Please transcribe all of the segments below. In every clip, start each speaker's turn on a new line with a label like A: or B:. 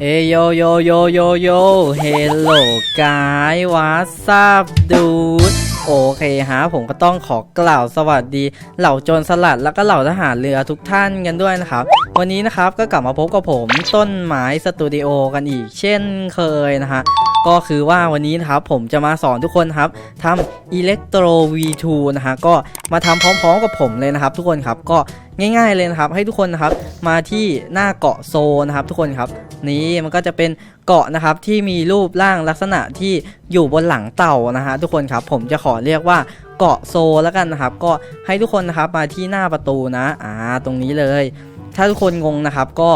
A: เอโยโยโยโยโยเฮลโลกายวาซาบดูดโอเคฮะผมก็ต้องขอกล่าวสวัสดี เหล่าโจรสลัดแล้วก็เหล่าทหารเรือทุกท่านกันด้วยนะครับ วันนี้นะครับก็กลับมาพบกับผมต้นไม้สตูดิโอกันอีกเช่นเคยนะฮะ ก็คือว่าวันนี้นะครับผมจะมาสอนทุกคนครับทำ Electro V2 นะฮะก็มาทำพร้อมๆกับผมเลยนะครับ ทุกคนครับก็ง่ายๆเลยนะครับให้ทุกคนนะครับมาที่หน้าเกาะโซนะครับ ทุกคนครับ นี่มันก็จะเป็นเกาะนะครับที่มีรูปร่างลักษณะที่อยู่บนหลังเต่านะฮะทุกคนครับผมจะขอเรียกว่าเกาะโซแล้วกันนะครับ ก็ให้ทุกคนนะครับมาที่หน้าประตูนะอ่าตรงนี้เลย ถ้าทุกคนงงนะครับก็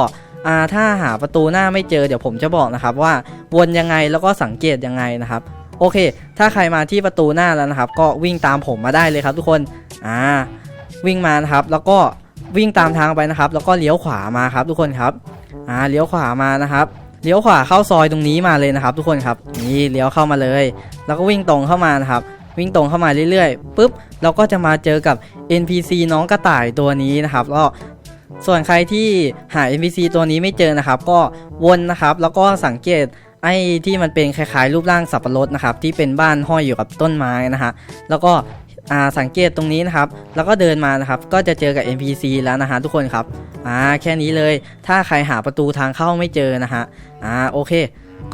A: อ่าถ้าหาประตูหน้าไม่เจอเดี๋ยวผมจะบอกนะครับว่าวนยังไงแล้วก็สังเกตยังไงนะครับโอเค ถ้าใครมาที่ประตูหน้าแล้วนะครับ ก็วิ่งตามผมมาได้เลยครับทุกคนอ่าวิ่งมานะครับ แล้วก็วิ่งตามทางไปนะครับ แล้วก็เลี้ยวขวามาครับ ทุกคนครับอ่าเลี้ยวขวามานะครับเลี้ยวขวาเข้าซอยตรงนี้มาเลยนะครับ ทุกคนครับนี่เลี้ยวเข้ามาเลย แล้วก็วิ่งตรงเข้ามานะครับ วิ่งตรงเข้ามาเรื่อยๆปุ๊บเราก็จะมาเจอกับ NPC น้องกระต่ายตัวนี้นะครับแล้ว ส่วนใครที่หา NPC ตัวนี้ไม่เจอนะครับ ก็วนนะครับ แล้วก็สังเกตไอ้ที่มันเป็นคล้ายๆรูปร่างสับปะรดนะครับ ที่เป็นบ้านห้อยอยู่กับต้นไม้นะฮะแล้วก็สังเกตตรงนี้นะครับ แล้วก็เดินมานะครับ ก็จะเจอกับ NPC แล้วนะฮะทุกคนครับอ่าแค่นี้เลย ถ้าใครหาประตูทางเข้าไม่เจอนะฮะอ่าโอเค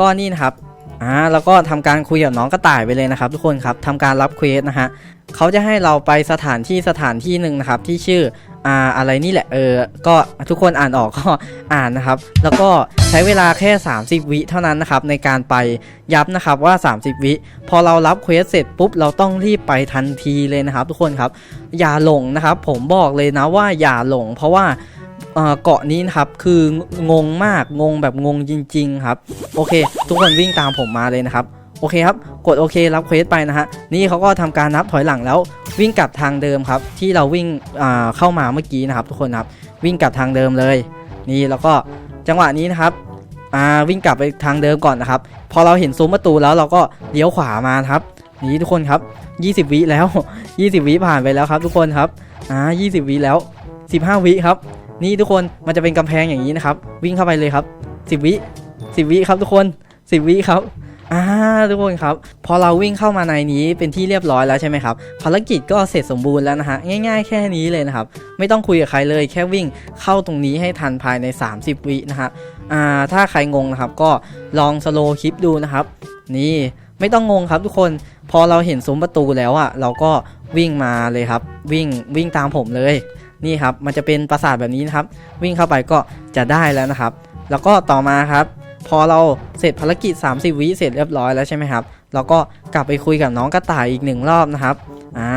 A: ก็นี่นะครับ อ่าแล้วก็ทำการคุยกับน้องกระต่ายไปเลยนะครับ ทุกคนครับทำการรับเควสนะฮะเขาจะให้เราไปสถานที่สถานที่หนึ่งนะครับที่ชื่ออ่าอะไรนี่แหละเออก็ทุกคนอ่านออกก็อ่านนะครับ แล้วก็ใช้เวลาแค่ 30 วิเท่านั้นนะครับในการไปย้ำนะครับว่า 30 วิ พอเรารับเควสเสร็จปุ๊บเราต้องรีบไปทันทีเลยนะครับ ทุกคนครับ อย่าหลงนะครับ ผมบอกเลยนะว่าอย่าหลง เพราะว่า เกาะนี้นะครับคืองงมากงงแบบงงจริง ๆ ครับ โอเค ทุกคนวิ่งตามผมมาเลยนะครับโอเคครับ กดโอเครับเควสไปนะฮะ นี่เขาก็ทำการนับถอยหลังแล้ว วิ่งกลับทางเดิมครับ ที่เราวิ่งเข้ามาเมื่อกี้นะครับ ทุกคนครับ วิ่งกลับทางเดิมเลย นี่แล้วก็จังหวะนี้นะครับวิ่งกลับไปทางเดิมก่อนนะครับ พอเราเห็นซุ้มประตูแล้วเราก็เลี้ยวขวามาครับ นี่ทุกคนครับ 20 วิแล้ว 20 วิผ่านไปแล้วครับ ทุกคนครับอ่า20 วิแล้ว 15 วิครับ นี่ทุกคนมันจะเป็นกำแพงอย่างนี้นะครับ วิ่งเข้าไปเลยครับ10วิ10วิครับทุกคน10วิครับอ่าทุกคนครับ พอเราวิ่งเข้ามาในนี้เป็นที่เรียบร้อยแล้วใช่ไหมครับภารกิจก็เสร็จสมบูรณ์แล้วนะฮะง่าย ๆ แค่นี้เลยนะครับ ไม่ต้องคุยกับใครเลยแค่วิ่งเข้าตรงนี้ให้ทันภายใน 30 วินะฮะอ่าถ้าใครงงนะครับก็ลองสโลว์คลิปดูนะครับ นี่ไม่ต้องงงครับทุกคนพอเราเห็นซุ้มประตูแล้วอะเราก็วิ่งมาเลยครับ วิ่งวิ่งตามผมเลย นี่ครับมันจะเป็นปราสาทแบบนี้นะครับ วิ่งเข้าไปก็จะได้แล้วนะครับ แล้วก็ต่อมาครับ พอเราเสร็จภารกิจ 30 วิเสร็จเรียบร้อยแล้วใช่ไหมครับเราก็กลับไปคุยกับน้องกระต่ายอีกหนึ่งรอบนะครับอ่า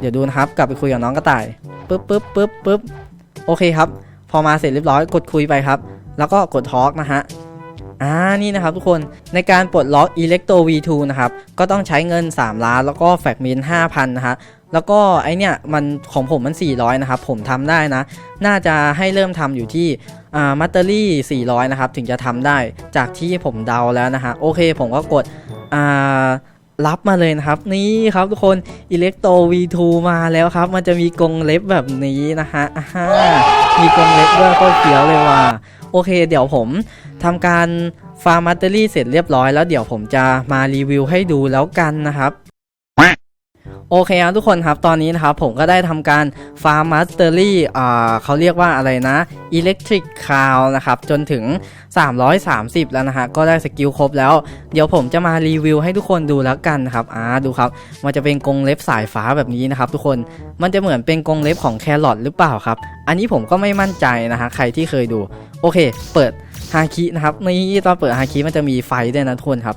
A: เดี๋ยวดูนะครับ กลับไปคุยกับน้องกระต่ายปึ๊บปึ๊บปึ๊บปึ๊บโอเคครับ พอมาเสร็จเรียบร้อยกดคุยไปครับ แล้วก็กดทอล์กนะฮะอ่านี่นะครับทุกคนในการปลดล็อก Electro V2 นะครับ ก็ต้องใช้เงิน 3 ล้าน แล้วก็แฟกมิน5,000 นะฮะ แล้วก็ไอเนี่ยมันของผมมัน 400 นะครับ ผมทำได้นะ น่าจะให้เริ่มทำอยู่ที่มัตเตอรี่ 400 นะครับ ถึงจะทำได้จากที่ผมเดาแล้วนะฮะโอเค ผมก็กดรับมาเลยนะครับ นี่ครับทุกคน Electro V2 มาแล้วครับ มันจะมีกรงเล็บแบบนี้นะฮะอ่ามีกรงเล็บด้วยโคตรเฟี้ยวเลยว่ะโอเค เดี๋ยวผมทำการฟาร์มมัตเตอรี่เสร็จเรียบร้อยแล้วเดี๋ยวผมจะมารีวิวให้ดูแล้วกันนะครับ โอเคครับทุกคนครับตอนนี้นะครับผมก็ได้ทำการฟาร์มมัสเตอรี่อ่าเขาเรียกว่าอะไรนะอิเล็กทริกคาวนะครับจนถึง 330 แล้วนะฮะก็ได้สกิลครบแล้ว เดี๋ยวผมจะมารีวิวให้ทุกคนดูแล้วกันนะครับอ่าดูครับ มันจะเป็นกรงเล็บสายฟ้าแบบนี้นะครับทุกคนมันจะเหมือนเป็นกรงเล็บของแครอทหรือเปล่าครับ อันนี้ผมก็ไม่มั่นใจนะฮะใครที่เคยดู โอเค เปิดฮาคินะครับนี่ตอนเปิดฮาคิมันจะมีไฟด้วยนะทุกคนครับ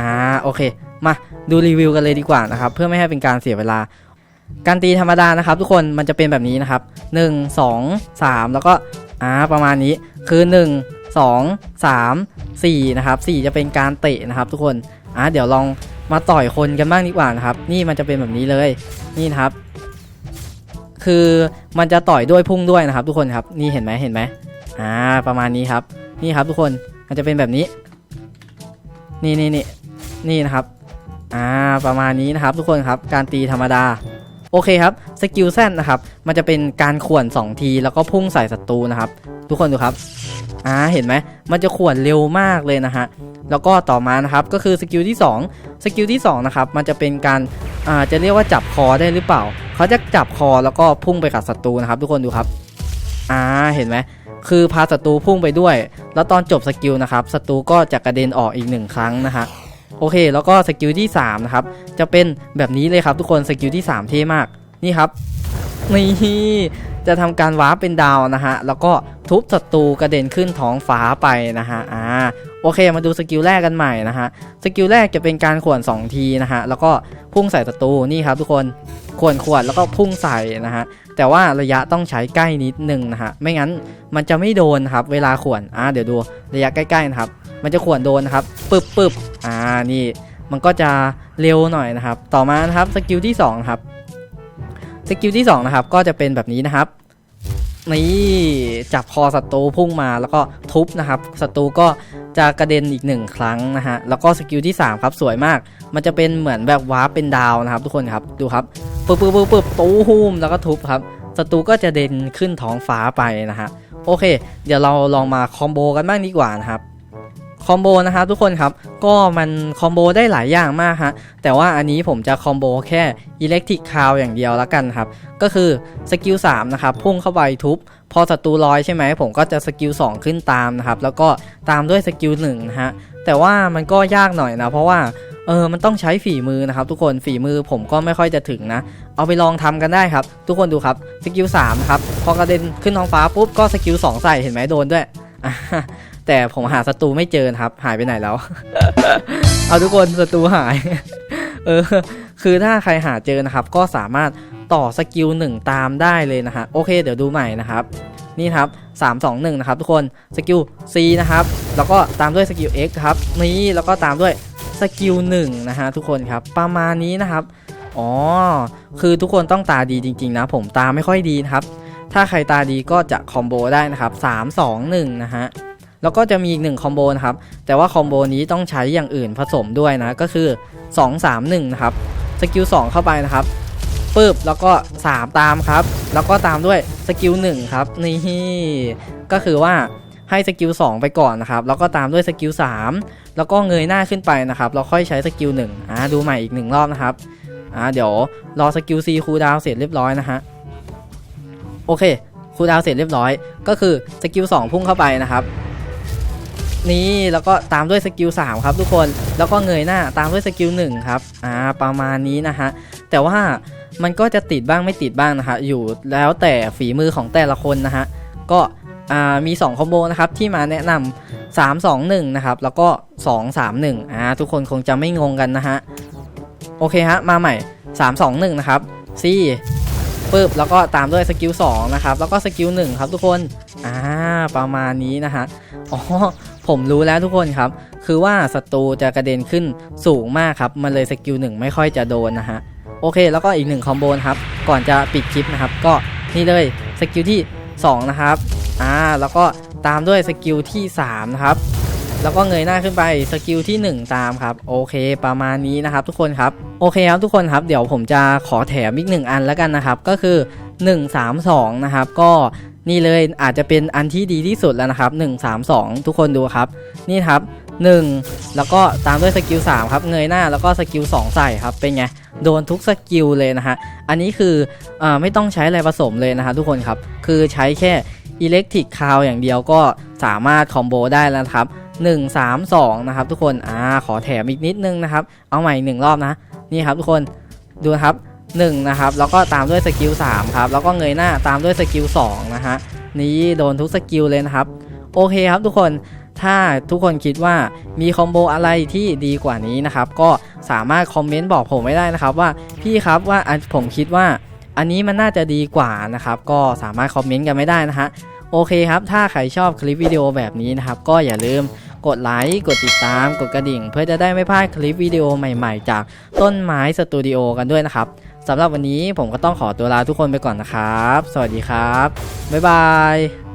A: อ่าโอเคมา ดูรีวิวกันเลยดีกว่านะครับ เพื่อไม่ให้เป็นการเสียเวลา การตีธรรมดานะครับ ทุกคนมันจะเป็นแบบนี้นะครับ 1 2 3 แล้วก็อ่าประมาณนี้คือ 1 2 3 4นะครับ4จะเป็นการเตะนะครับ ทุกคนอ่าเดี๋ยวลองมาต่อยคนกันบ้างดีกว่านะครับ นี่มันจะเป็นแบบนี้เลยนี่นะครับ คือมันจะต่อยด้วยพุ่งด้วยนะครับ ทุกคนครับนี่เห็นไหมเห็นไหมอ่าประมาณนี้ครับ นี่ครับทุกคนมันจะเป็นแบบนี้ นี่นี่นี่นี่นะครับ อ่าประมาณนี้นะครับทุกคนครับการตีธรรมดาโอเคครับสกิลแซนนะครับมันจะเป็นการข่วน 2 ทีแล้วก็พุ่งใส่ศัตรูนะครับ ทุกคนดูครับอ่าเห็นไหมมันจะขวนเร็วมากเลยนะฮะแล้วก็ต่อมานะครับก็คือสกิลที่2สกิลที่2นะครับมันจะเป็นการอ่าจะเรียกว่าจับคอได้หรือเปล่า เขาจะจับคอแล้วก็พุ่งไปกับศัตรูนะครับ ทุกคนดูครับอ่าเห็นไหมคือพาศัตรูพุ่งไปด้วย แล้วตอนจบสกิลนะครับศัตรูก็จะกระเด็นออกอีกหนึ่งครั้งนะฮะ โอเค แล้วก็สกิลที่3นะครับจะเป็นแบบนี้เลยครับทุกคนสกิลที่ 3 เท่มากนี่ครับนี่จะทำการวาร์ปเป็นดาวนะฮะแล้วก็ทุบศัตรูกระเด็นขึ้นท้องฟ้าไปนะฮะอ่าโอเคมาดูสกิลแรกกันใหม่นะฮะสกิลแรกจะเป็นการข่วน 2 ทีนะฮะแล้วก็พุ่งใส่ศัตรูนี่ครับทุกคนข่วนขวดแล้วก็พุ่งใส่นะฮะแต่ว่าระยะต้องใช้ใกล้นิดนึงนะฮะไม่งั้นมันจะไม่โดนครับเวลาข่วนอ่าเดี๋ยวดูระยะใกล้ๆนะครับ มันจะข่วนโดนนะครับปึ๊บปึ๊บอ่านี่มันก็จะเร็วหน่อยนะครับ ต่อมานะครับสกิลที่2ครับสกิลที่2นะครับก็จะเป็นแบบนี้นะครับนี่จับคอศัตรูพุ่งมาแล้วก็ทุบนะครับศัตรูก็จะกระเด็นอีกหนึ่งครั้งนะฮะแล้วก็สกิลที่3ครับสวยมาก มันจะเป็นเหมือนแบบวาร์ปเป็นดาวนะครับ ทุกคนครับดูครับปึ๊บปึ๊บปึ๊บปึ๊บตู้หูมแล้วก็ทุบครับศัตรูก็จะเด่นขึ้นท้องฟ้าไปนะฮะโอเค เดี๋ยวเราลองมาคอมโบกันบ้างดีกว่านะครับ คอมโบนะครับทุกคนครับ ก็มันคอมโบได้หลายอย่างมากฮะ แต่ว่าอันนี้ผมจะคอมโบแค่อิเล็กทริกคาวอย่างเดียวแล้วกันครับ ก็คือสกิล3นะครับพุ่งเข้าไปทุบ พอศัตรูลอยใช่ไหมผมก็จะสกิล2ขึ้นตามนะครับ แล้วก็ตามด้วยสกิล1นะฮะ แต่ว่ามันก็ยากหน่อยนะ เพราะว่าเออ มันต้องใช้ฝีมือนะครับทุกคน ฝีมือผมก็ไม่ค่อยจะถึงนะ เอาไปลองทำกันได้ครับ ทุกคนดูครับ สกิล3นะครับ พอกระเด็นขึ้นท้องฟ้าปุ๊บก็สกิล2ใส่ เห็นไหมโดนด้วย แต่ผมหาศัตรูไม่เจอครับ หายไปไหนแล้ว เอาทุกคนศัตรูหาย เออ คือถ้าใครหาเจอนะครับ ก็สามารถต่อสกิล1ตามได้เลยนะฮะ โอเค เดี๋ยวดูใหม่นะครับ นี่ครับ 3 2 1 นะครับทุกคน สกิล C นะครับ แล้วก็ตามด้วยสกิล X ครับ นี่ แล้วก็ตามด้วยสกิล1นะฮะทุกคนครับ ประมาณนี้นะครับ อ๋อ คือทุกคนต้องตาดีจริงๆนะ ผมตาไม่ค่อยดีนะครับ ถ้าใครตาดีก็จะคอมโบได้นะครับ 3 2 1 นะฮะ แล้วก็จะมีอีกหนึ่งคอมโบนะครับ แต่ว่าคอมโบนี้ต้องใช้อย่างอื่นผสมด้วยนะ ก็คือ 2 3 1 นะครับ สกิล 2 เข้าไปนะครับปึ๊บแล้วก็ 3 ตามครับ แล้วก็ตามด้วยสกิล 1 ครับ นี่ ก็คือว่าให้สกิล 2 ไปก่อนนะครับ แล้วก็ตามด้วยสกิล 3 แล้วก็เงยหน้าขึ้นไปนะครับแล้วค่อยใช้สกิล 1 อ่าดูใหม่อีกหนึ่งรอบนะครับ อ่าเดี๋ยวรอสกิล C คูลดาวเสร็จเรียบร้อยนะฮะ โอเคคูลดาวเสร็จเรียบร้อย ก็คือสกิล 2 พุ่งเข้าไปนะครับ นี่แล้วก็ตามด้วยสกิล3ครับทุกคนแล้วก็เงยหน้าตามด้วยสกิล1ครับอ่าประมาณนี้นะฮะแต่ว่ามันก็จะติดบ้างไม่ติดบ้างนะฮะอยู่แล้วแต่ฝีมือของแต่ละคนนะฮะก็อ่ามี2คอมโบนะครับที่มาแนะนำ3 2 1นะครับแล้วก็ 2 3 1อ่าทุกคนคงจะไม่งงกันนะฮะโอเคฮะมาใหม่ 3 2 1นะครับ C ปึ๊บแล้วก็ตามด้วยสกิล2นะครับแล้วก็สกิล1ครับทุกคนอ่าประมาณนี้นะฮะอ๋อ ผมรู้แล้วทุกคนครับ คือว่าศัตรูจะกระเด็นขึ้นสูงมากครับ มันเลยสกิลหนึ่งไม่ค่อยจะโดนนะฮะ โอเค แล้วก็อีกหนึ่งคอมโบนะครับ ก่อนจะปิดคลิปนะครับ ก็นี่เลยสกิลที่ 2 นะครับ อ่า แล้วก็ตามด้วยสกิลที่ 3 นะครับ แล้วก็เงยหน้าขึ้นไปสกิลที่ 1 ตามครับ โอเค ประมาณนี้นะครับ ทุกคนครับ โอเคครับทุกคนครับ เดี๋ยวผมจะขอแถมอีกหนึ่งอันแล้วกันนะครับ ก็คือ 1 3 2 นะครับ ก็ นี่เลยอาจจะเป็นอันที่ดีที่สุดแล้วนะครับ 1 3 2 ทุกคนดูครับ นี่ครับ 1 แล้วก็ตามด้วยสกิล3ครับเงยหน้าแล้วก็สกิล2ใส่ครับเป็นไงโดนทุกสกิลเลยนะฮะอันนี้คืออไม่ต้องใช้อะไรผสมเลยนะฮะทุกคนครับคือใช้แค่อิเล็กทริกคาวอย่างเดียวก็สามารถคอมโบได้แล้วครับ1 3 2 นะครับทุกคน อ่า ขอแถมอีกนิดนึงนะครับ เอาใหม่หนึ่งรอบนะ นี่ครับทุกคน ดูนะครับ 1นะครับแล้วก็ตามด้วยสกิล3ครับแล้วก็เงยหน้าตามด้วยสกิล2นะฮะนี่โดนทุกสกิลเลยนะครับโอเคครับทุกคนถ้าทุกคนคิดว่ามีคอมโบอะไรที่ดีกว่านี้นะครับก็สามารถคอมเมนต์บอกผมไว้ได้นะครับว่าพี่ครับว่าผมคิดว่าอันนี้มันน่าจะดีกว่านะครับก็สามารถคอมเมนต์กันไม่ได้นะฮะโอเคครับ ถ้าใครชอบคลิปวิดีโอแบบนี้นะครับ ก็อย่าลืมกดไลค์ กดติดตาม กดกระดิ่ง เพื่อจะได้ไม่พลาดคลิปวิดีโอใหม่ๆ จากต้นไม้สตูดิโอกันด้วยนะครับ สำหรับวันนี้ผมก็ต้องขอตัวลาทุกคนไปก่อนนะครับ สวัสดีครับ บ๊ายบาย